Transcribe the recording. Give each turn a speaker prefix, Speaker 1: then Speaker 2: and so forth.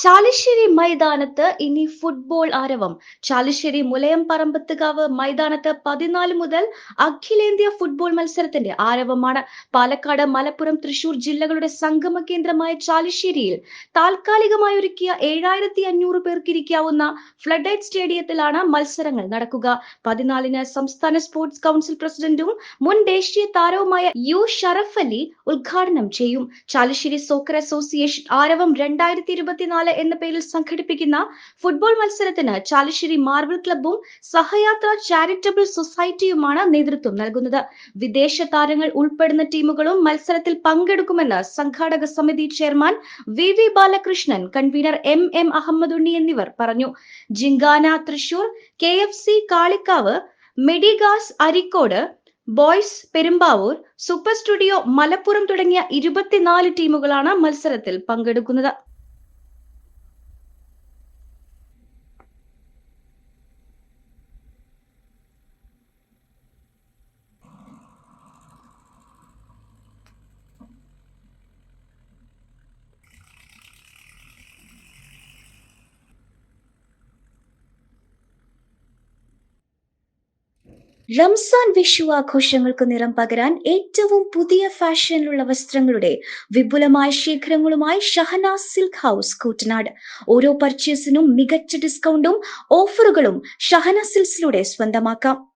Speaker 1: ചാലിശ്ശേരി മൈതാനത്ത് ഇനി ഫുട്ബോൾ ആരവം. ചാലിശ്ശേരി മുലയം പറമ്പത്തുകാവ് മൈതാനത്ത് പതിനാല് മുതൽ അഖിലേന്ത്യാ ഫുട്ബോൾ മത്സരത്തിന്റെ ആരവമാണ്. പാലക്കാട് മലപ്പുറം തൃശൂർ ജില്ലകളുടെ സംഗമ കേന്ദ്രമായ ചാലിശ്ശേരിയിൽ താൽക്കാലികമായി ഒരുക്കിയ ഏഴായിരത്തി അഞ്ഞൂറ് പേർക്ക് ഇരിക്കാവുന്ന ഫ്ലഡൈറ്റ് സ്റ്റേഡിയത്തിലാണ് മത്സരങ്ങൾ നടക്കുക. പതിനാലിന് സംസ്ഥാന സ്പോർട്സ് കൗൺസിൽ പ്രസിഡന്റും മുൻ ദേശീയ താരവുമായ യു ഷറഫ് അലി ഉദ്ഘാടനം ചെയ്യും. ചാലിശ്ശേരി സോക്കർ അസോസിയേഷൻ ആരവം രണ്ടായിരത്തി ഇരുപത്തിനാല് എന്ന പേരിൽ സംഘടിപ്പിക്കുന്ന ഫുട്ബോൾ മത്സരത്തിന് ചാലിശ്ശേരി മാർബിൾ ക്ലബ്ബും സഹയാത്ര ചാരിറ്റബിൾ സൊസൈറ്റിയുമാണ് നേതൃത്വം നൽകുന്നത്. വിദേശ താരങ്ങൾ ഉൾപ്പെടുന്ന ടീമുകളും മത്സരത്തിൽ പങ്കെടുക്കുമെന്ന് സംഘാടക സമിതി chairman V V Balakrishnan convener M M Ahammadunni എന്നിവർ പറഞ്ഞു. Gymkhana Thrissur K F C Kalikavu Medigas Areekode boys Perumbavoor super studio Malappuram തുടങ്ങിയ ഇരുപത്തിനാല് ടീമുകളാണ് മത്സരത്തിൽ പങ്കെടുക്കുന്നത്. റംസാൻ വിഷു ആഘോഷങ്ങൾക്ക് നിറം പകരാൻ ഏറ്റവും പുതിയ ഫാഷനിലുള്ള വസ്ത്രങ്ങളുടെ വിപുലമായ ശേഖരങ്ങളുമായി ഷഹനാ സിൽക്ക് ഹൗസ് കൂട്ടനാട് ഓരോ പർച്ചേസിനും മികച്ച ഡിസ്കൗണ്ടും ഓഫറുകളും ഷഹന സിൽസിലൂടെ സ്വന്തമാക്കാം.